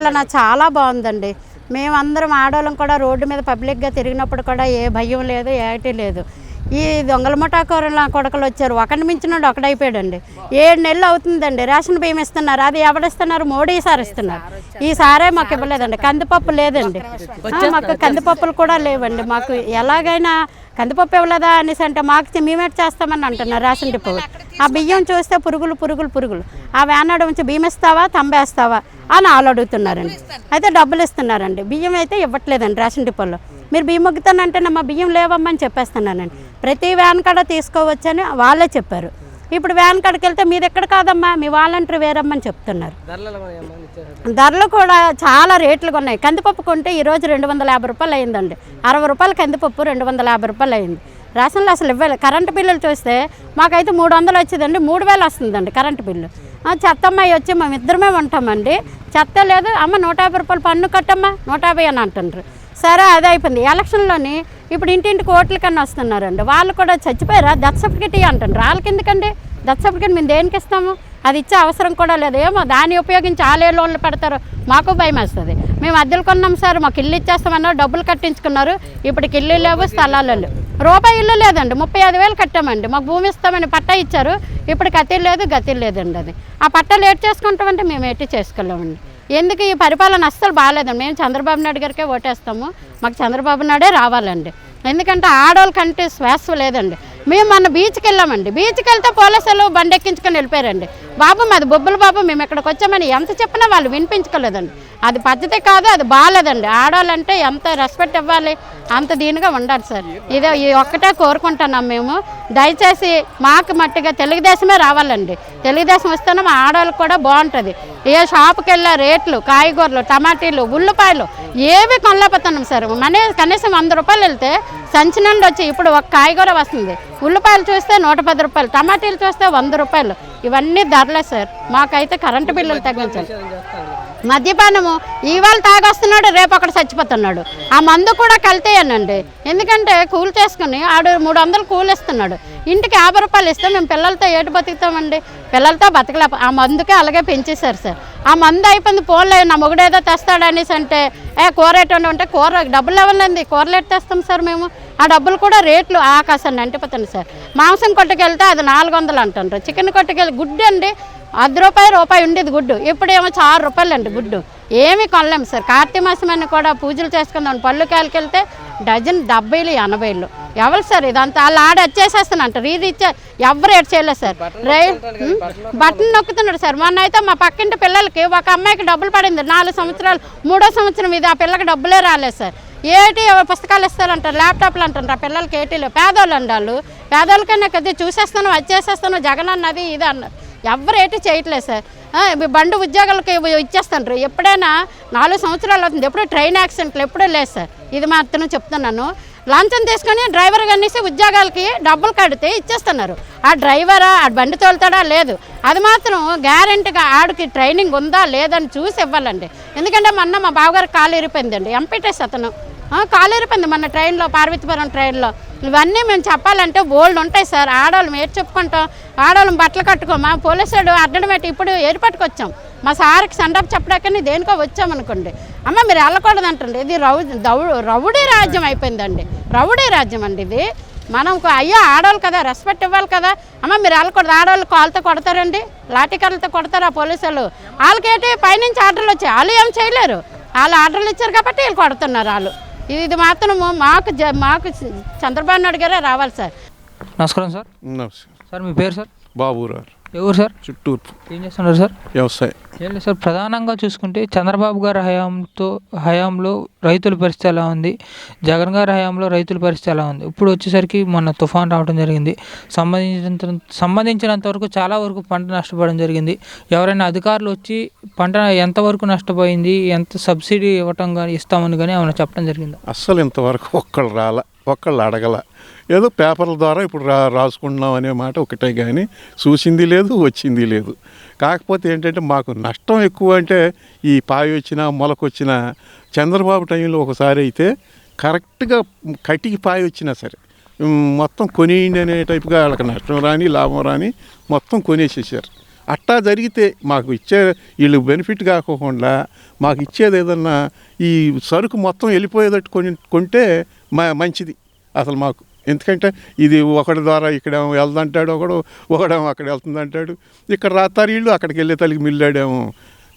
పాలన చాలా బాగుందండి. మేమందరం ఆడవాళ్ళం కూడా రోడ్డు మీద పబ్లిక్గా తిరిగినప్పుడు కూడా ఏ భయం లేదు ఏటి లేదు. ఈ దొంగల ముఠాకోరుల కొడకలు వచ్చారు. ఒకటి మించినోడు ఒకడైపోయాడండి. ఏడు నెలలు అవుతుందండి. రేషన్ బియ్యం ఇస్తున్నారు. అది ఎవడిస్తున్నారు? మోడీ సార్ ఇస్తున్నారు. ఈసారే మాకు ఇవ్వలేదండి. కందిపప్పు లేదండి. మాకు కందిపప్పులు కూడా లేవండి. మాకు ఎలాగైనా కందిపప్పు ఇవ్వలేదా అనేసి అంటే మాకు మేమేట్ చేస్తామని అంటున్నారు రేషన్ డిపో ఆ బియ్యం చూస్తే పురుగులు పురుగులు పురుగులు. ఆ వేనాడు ఉంచి బియ్యం ఇస్తావా తంబేస్తావా అని వాళ్ళు అడుగుతున్నారండి. అయితే డబ్బులు ఇస్తున్నారండి. బియ్యం అయితే ఇవ్వట్లేదండి రేషన్ డిపోలో. మీరు బియ్యం మొగ్గుతానంటే మా బియ్యం లేవమ్మని చెప్పేస్తున్నానండి. ప్రతి వ్యాన్ కాడ తీసుకోవచ్చని వాళ్ళే చెప్పారు. ఇప్పుడు వ్యాన్ కాడికి వెళ్తే మీది ఎక్కడ కాదమ్మా? మీ వాలంటీర్ వేరమ్మని చెప్తున్నారు. ధరలు కూడా చాలా రేట్లు ఉన్నాయి. కందిపప్పు కొంటే ఈరోజు రెండు వందల యాభై రూపాయలు అయిందండి. అరవై రూపాయలు కందిపప్పు రెండు వందల యాభై రూపాయలు అయింది. రేషన్లు అసలు ఇవ్వాలి. కరెంటు బిల్లులు చూస్తే మాకైతే మూడు వందలు వచ్చేదండి మూడు వేలు వస్తుందండి కరెంటు బిల్లు. ఆ, చెత్త అమ్మాయి వచ్చి మేము ఇద్దరమే ఉంటామండి. చెత్త లేదు అమ్మ నూట యాభై రూపాయలు పన్ను కట్టమ్మా నూట యాభై అని అంటుండ్రు. సరే అదే అయిపోయింది. ఎలక్షన్లోని ఇప్పుడు ఇంటింటికి ఓట్ల కన్నా వస్తున్నారండి. వాళ్ళు కూడా చచ్చిపోయారా? డెత్ సర్టిఫికేట్ ఇయ్యి వాళ్ళకి ఎందుకండి? డెత్ సర్టిఫికేట్ మేము దేనికి ఇస్తాము? అది ఇచ్చే అవసరం కూడా లేదు. ఏమో దాన్ని ఉపయోగించి వాళ్ళే లోన్లు పెడతారు. మాకు భయం వేస్తుంది. మేము అద్దెలు కొన్నాం సార్ మాకు ఇల్లు ఇచ్చేస్తామన్నారు డబ్బులు కట్టించుకున్నారు. ఇప్పటికి ఇల్లు లేవు స్థలాలు లేవు. రూపాయి ఇల్లు లేదండి. ముప్పై ఐదు వేలు కట్టామండి. మాకు భూమి ఇస్తామని పట్టా ఇచ్చారు. ఇప్పుడు గతి లేదు గతి లేదండి అది. ఆ పట్టా లేట్ చేసుకుంటామంటే మేము ఎట్టి చేసుకోలేమండి. ఎందుకు ఈ పరిపాలన అస్సలు బాగాలేదండి. మేము చంద్రబాబు నాయుడు గారికే ఓటేస్తాము. మాకు చంద్రబాబు నాయుడే రావాలండి. ఎందుకంటే ఆడవాళ్ళకంటే శ్వాస లేదండి. మేము మొన్న బీచ్కి వెళ్ళామండి. బీచ్కి వెళ్తే పోలీసులు బండి ఎక్కించుకొని వెళ్ళిపోయారండి. బాబు మాది బొబ్బుల బాబు మేము ఇక్కడికి వచ్చామని ఎంత చెప్పినా వాళ్ళు వినిపించుకోలేదండి. అది పద్ధతి కాదు అది బాగాలేదండి. ఆడవాళ్ళంటే ఎంత రెస్పెక్ట్ ఇవ్వాలి అంత దీనిగా ఉండాలి సార్. ఇదే ఈ ఒక్కటే కోరుకుంటున్నాం మేము. దయచేసి మాకు మట్టిగా తెలుగుదేశమే రావాలండి. తెలుగుదేశం వస్తేనే మా ఆడవాళ్ళకి కూడా బాగుంటుంది. ఏ షాప్కి వెళ్ళా రేట్లు కాయగూరలు టమాటీలు ఉల్లిపాయలు ఏవి కొనలేకపోతున్నాం సార్. మనీ కనీసం వంద రూపాయలు వెళ్తే సంచి నుండి వచ్చి ఇప్పుడు ఒక కాయగూర వస్తుంది. ఉల్లిపాయలు చూస్తే నూట పది రూపాయలు టమాటీలు చూస్తే వంద రూపాయలు. ఇవన్నీ ధరలే సార్. మాకైతే కరెంటు బిల్లులు తగ్గించాలి. మద్యపానము ఇవాళ తాగొస్తున్నాడు రేపు అక్కడ చచ్చిపోతున్నాడు. ఆ మందు కూడా కలితేయనండి. ఎందుకంటే కూలి చేసుకుని ఆడు మూడు వందలు కూలి ఇస్తున్నాడు. ఇంటికి యాభై రూపాయలు ఇస్తే మేము పిల్లలతో ఏటు బతుకుతామండి? పిల్లలతో బతకలే. ఆ మందుకే అలాగే పెంచేశారు సార్. ఆ మందు అయిపోయింది పోన్లే నా మొగుడేదో తెస్తాడు అనేసి అంటే ఏ కూర ఎటువంటి ఉంటే కూర డబ్బులు ఇవ్వలేండి కూరలు ఎట్టు తెస్తాం సార్ మేము? ఆ డబ్బులు కూడా రేట్లు ఆకాశాన్ని అంటిపోతుంది సార్. మాంసం కొట్టుకెళ్తే అది నాలుగు వందలు అంటుండ్రు. చికెన్ కొట్టుకెళ్ళి గుడ్డు అండి అర్ధ రూపాయి రూపాయి ఉండేది గుడ్డు. ఇప్పుడేమో ఆరు రూపాయలు అండి గుడ్డు. ఏమీ కొనలేము సార్. కార్తీక మాసం అని కూడా పూజలు చేసుకుందాం. పళ్ళు కాయలకెళ్తే డజన్ డెబ్బైలు ఎనభైలు. ఎవరు సార్ ఇదంతా? వాళ్ళు ఆడ వచ్చేసేస్తానంటారు ఇది ఇచ్చే ఎవరు ఏడు చేయలేదు సార్. రై ఉం? బటన్ నొక్కుతున్నాడు సార్. మొన్న అయితే మా పక్కింటి పిల్లలకి ఒక అమ్మాయికి డబ్బులు పడింది. నాలుగు సంవత్సరాలు మూడో సంవత్సరం ఇది ఆ పిల్లకి డబ్బులే రాలేదు సార్. ఏటి పుస్తకాలు ఇస్తారంటారు ల్యాప్టాప్లు అంటారు ఆ పిల్లలకి ఏటీలు పేదోళ్ళు అండి వాళ్ళు పేదోళ్ళకన్నా కొద్దిగా చూసేస్తాను వచ్చేసేస్తాను జగన్ అన్నది ఇది అన్నారు ఎవరు ఏటి చేయట్లేదు సార్. బండి ఉద్యోగాలకి ఇచ్చేస్తాను ఎప్పుడైనా నాలుగు సంవత్సరాలు అవుతుంది. ఎప్పుడు ట్రైన్ యాక్సిడెంట్లు ఎప్పుడూ లేదు సార్. ఇది మాత్రం చెప్తున్నాను. లంచం తీసుకొని డ్రైవర్ కనేసి ఉద్యోగాలకి డబ్బులు కడితే ఇచ్చేస్తున్నారు. ఆ డ్రైవరా ఆ బండి తోలుతాడా? లేదు. అది మాత్రం గ్యారెంటీగా ఆడికి ట్రైనింగ్ ఉందా? లేదని చూసి ఇవ్వాలండి. ఎందుకంటే మొన్న మా బావగారు కాలు ఇరిపోయిందండి. ఎంపీటెస్ అతను. కాలు ఇరిపోయింది మన ట్రైన్లో పార్వతీపురం ట్రైన్లో. ఇవన్నీ మేము చెప్పాలంటే బోల్డ్ ఉంటాయి సార్. ఆడవాళ్ళం మీరు చెప్పుకుంటాం. ఆడవాళ్ళం బట్టలు కట్టుకోమా? పోలీసుడు అడ్డం పెట్టి ఇప్పుడు ఏర్పట్టుకొచ్చాం మా సార్కి సండప్ చెప్పడాకని దేనికో వచ్చామనుకోండి. అమ్మ మీరు వెళ్ళకూడదు అంటండి ఇది రౌ దౌ రౌడీ రాజ్యం అయిపోయిందండి. రౌడీ రాజ్యం అండి ఇది. మనం అయ్యో ఆడవాళ్ళు కదా రెస్పెక్ట్ ఇవ్వాలి కదా. అమ్మ మీరు వెళ్ళకూడదు. ఆడవాళ్ళు కాళ్ళతో కొడతారండి. లాఠీకర్రలతో కొడతారు ఆ పోలీసులు వాళ్ళకేంటి పైనుంచి ఆర్డర్లు వచ్చాయి. వాళ్ళు ఏం చేయలేరు. వాళ్ళు ఆర్డర్లు ఇచ్చారు కాబట్టి వీళ్ళు కొడుతున్నారు వాళ్ళు. ఇది మాత్రము మాకు మాకు చంద్రబాబు నాయుడు గారే రావాలి సార్. నమస్కారం సార్. నమస్కారం. సార్ మీ పేరు సార్? బాబురారు ఏ ఊరు సార్? చిట్టూరు ఏం చేస్తున్నారు సార్? వ్యవసాయం. ఏం లేదు సార్ ప్రధానంగా చూసుకుంటే చంద్రబాబు గారి హయాంతో హయాంలో రైతుల పరిస్థితి ఎలా ఉంది? జగన్ గారి హయాంలో రైతుల పరిస్థితి ఎలా ఉంది? ఇప్పుడు వచ్చేసరికి మొన్న తుఫాన్ రావడం జరిగింది. సంబంధించినంత సంబంధించినంత వరకు చాలా వరకు పంట నష్టపోవడం జరిగింది. ఎవరైనా అధికారులు వచ్చి పంట ఎంతవరకు నష్టపోయింది ఎంత సబ్సిడీ ఇవ్వటం కానీ ఇస్తామని కానీ ఏమైనా చెప్పడం జరిగిందా? అస్సలు ఇంతవరకు ఒక్కళ్ళు రాల ఒక్కళ్ళు అడగల. ఏదో పేపర్ల ద్వారా ఇప్పుడు రా రాసుకుంటున్నాం అనే మాట ఒకటే కానీ చూసింది లేదు వచ్చింది లేదు. కాకపోతే ఏంటంటే మాకు నష్టం ఎక్కువ అంటే ఈ పాయ వచ్చినా మొలకొచ్చినా చంద్రబాబు టైంలో ఒకసారి అయితే కరెక్ట్గా కటికి పాయ వచ్చినా సరే మొత్తం కొనేయండి అనే టైపుగా వాళ్ళకి నష్టం రాని లాభం రాని మొత్తం కొనేసేసారు. అట్టా జరిగితే మాకు ఇచ్చే వీళ్ళు బెనిఫిట్ కాకోకుండా మాకు ఇచ్చేది ఏదన్నా ఈ సరుకు మొత్తం వెళ్ళిపోయేటట్టు కొని కొంటే మా మంచిది. అసలు మాకు ఎందుకంటే ఇది ఒకటి ద్వారా ఇక్కడ వెళ్దంటాడు ఒకడు ఒకడేమో అక్కడ వెళ్తుందంటాడు. ఇక్కడ రాత్తారు వీళ్ళు అక్కడికి వెళ్ళే తల్లికి మిల్లాడేమో.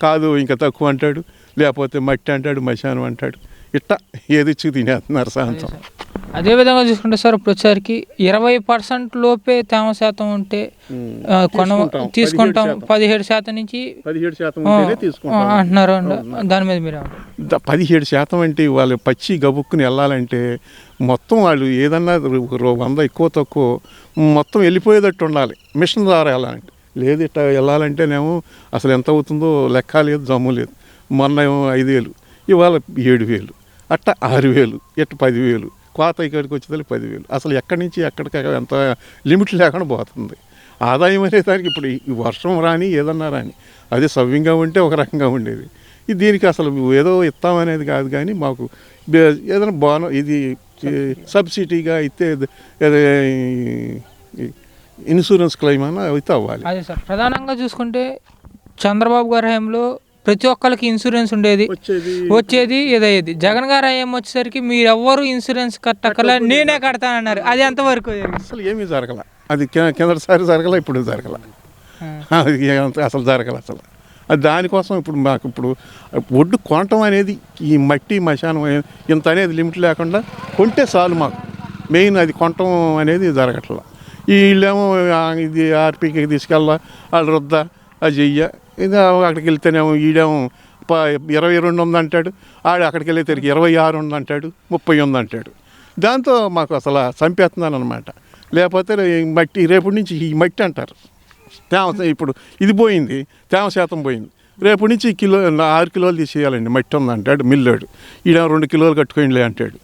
కాదు ఇంకా తక్కువ అంటాడు. లేకపోతే మట్టి అంటాడు మశానం అంటాడు. ఇట్ట ఏది ఇచ్చి తినేస్తున్నారు సాయంత్రం. అదే విధంగా చూసుకుంటే సార్ ఇప్పుడు వచ్చేసరికి ఇరవై పర్సెంట్ లోపే తేమ శాతం ఉంటే కొన తీసుకుంటాం. తీసుకుంటాం. 17 శాతం. పదిహేడు శాతం నుంచి పదిహేడు శాతం అంటున్నారు. దాని మీద మీరు పదిహేడు శాతం అంటే వాళ్ళు పచ్చి గబుక్కుని వెళ్ళాలంటే మొత్తం వాళ్ళు ఏదన్నా వంద ఎక్కువ తక్కువ మొత్తం వెళ్ళిపోయేటట్టు ఉండాలి. మిషన్ ద్వారా వెళ్ళాలంటే. లేదు ఇట్లా వెళ్ళాలంటేనేమో అసలు ఎంత అవుతుందో లెక్క లేదు జమ్ము లేదు. మొన్న ఏమో ఐదు వేలు ఇవాళ ఏడు వేలు అట్ట ఆరు వేలు ఇట్ట పదివేలు కోత ఇక్కడికి వచ్చేదానికి పదివేలు. అసలు ఎక్కడి నుంచి ఎక్కడికి ఎంత లిమిట్ లేకుండా పోతుంది. ఆదాయం అనేదానికి ఇప్పుడు ఈ వర్షం రాని ఏదన్నా రాని అదే సవ్యంగా ఉంటే ఒక రకంగా ఉండేది. దీనికి అసలు ఏదో ఇస్తామనేది కాదు కానీ మాకు ఏదైనా బాను ఇది సబ్సిడీగా అయితే ఇన్సూరెన్స్ క్లెయిమ్ అన్న అయితే అవ్వాలి. అదే సార్. ప్రధానంగా చూసుకుంటే చంద్రబాబు గారి హయాంలో ప్రతి ఒక్కరికి ఇన్సూరెన్స్ ఉండేది. వచ్చేది. ఏదయ్యేది జగన్ గారు హయాం వచ్చేసరికి మీరు ఎవ్వరు ఇన్సూరెన్స్ కట్టకల నేనే కడతానన్నారు. అది ఎంతవరకు అసలు ఏమీ జరగల. అది కిందసారి జరగల ఇప్పుడు జరగల. అసలు జరగల అసలు. దానికోసం ఇప్పుడు మాకు ఇప్పుడు ఒడ్డు కొనటం అనేది ఈ మట్టి మశానం ఇంత అనేది లిమిట్ లేకుండా కొంటే చాలు మాకు. మెయిన్ అది కొనటం అనేది జరగట్లా. వీళ్ళేమో ఇది ఆర్పీకి తీసుకెళ్ళా వాళ్ళు రుద్దా అది చెయ్య ఇది అక్కడికి వెళ్తేనేమో ఈడేమో ప ఇరవై రెండు ఉందంటాడు ఆడు అక్కడికి వెళ్ళే తిరిగి ఇరవై ఆరు ఉందంటాడు ముప్పై ఉందంటాడు దాంతో మాకు అసలు చంపేస్తున్నాను అనమాట లేకపోతే ఈ మట్టి రేపటి నుంచి ఈ మట్టి అంటారు. తేమ ఇప్పుడు ఇది పోయింది తేమ శాతం పోయింది. రేపు నుంచి కిలో ఆరు కిలోలు తీసేయాలండి మట్టి ఉంది అంటాడు మిల్లాడు. ఈడ రెండు కిలోలు కట్టుకోండిలే అంటాడు.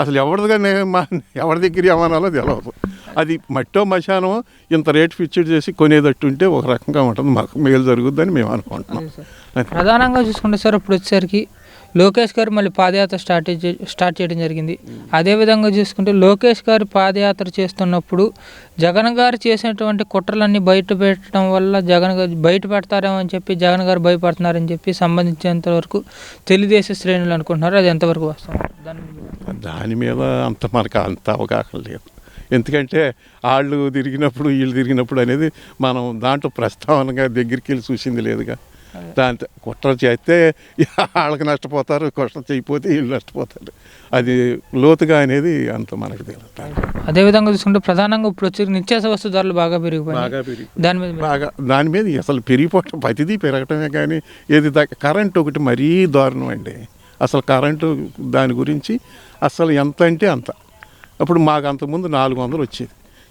అసలు ఎవరిదిగా మా ఎవరి దగ్గర ఏమనాలో తెలియదు అది మట్టో మశానమో ఇంత రేట్ ఫిక్స్డ్ చేసి కొనేటట్టు ఉంటే ఒక రకంగా ఉంటుంది మాకు మేలు జరుగుద్దని మేము అనుకుంటున్నాం. ప్రధానంగా చూసుకుంటే సార్ ఇప్పుడు వచ్చేసరికి లోకేష్ గారు మళ్ళీ పాదయాత్ర స్టార్ట్ చే- స్టార్ట్ చేయడం జరిగింది. అదే విధంగా చూసుకుంటే లోకేష్ గారు పాదయాత్ర చేస్తున్నప్పుడు జగన్ గారు చేసినటువంటి కుట్రలన్నీ బయట పెట్టడం వల్ల జగన్ గారు బయట పెడతారేమో అని చెప్పి జగన్ గారు భయపడుతున్నారని చెప్పి సంబంధించినంత వరకు తెలుగుదేశం శ్రేణులు అనుకుంటున్నారు. అది ఎంతవరకు వస్తుంది దాని మీద దాని మీద అంత మనకు అంత అవగాహన లేదు. ఎందుకంటే వాళ్ళు తిరిగినప్పుడు వీళ్ళు తిరిగినప్పుడు అనేది మనం దాంట్లో ప్రస్తావనగా దగ్గరికి వెళ్ళి చూసింది లేదుగా. దాంతో కుట్ర చేస్తే వాళ్ళకి నష్టపోతారు కుట్ర చేయకపోతే వీళ్ళు నష్టపోతారు. అది లోతుగా అనేది అంత మనకు తెలియదు. అదే విధంగా చూసుకుంటే ప్రధానంగా ఇప్పుడు వచ్చి నిత్యావసర వస్తు ధరలు బాగా పెరిగిపోయినాయి. బాగా పెరిగి దాని మీద బాగా దాని మీద అసలు పెరిగిపోవటం ప్రతిదీ పెరగటమే కానీ ఏది కరెంట్ ఒకటి మరీ దారుణం అండి. అసలు కరెంటు దాని గురించి అసలు ఎంత అంటే అంత. అప్పుడు మాకు అంతకుముందు నాలుగు వందలు వచ్చేది.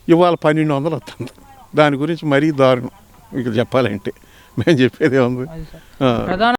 ఇవాళ పన్నెండు వందలు వస్తుంది. దాని గురించి మరీ దారుణం. ఇక చెప్పాలంటే. మేము చెప్పేది. ఆ. ప్రధాన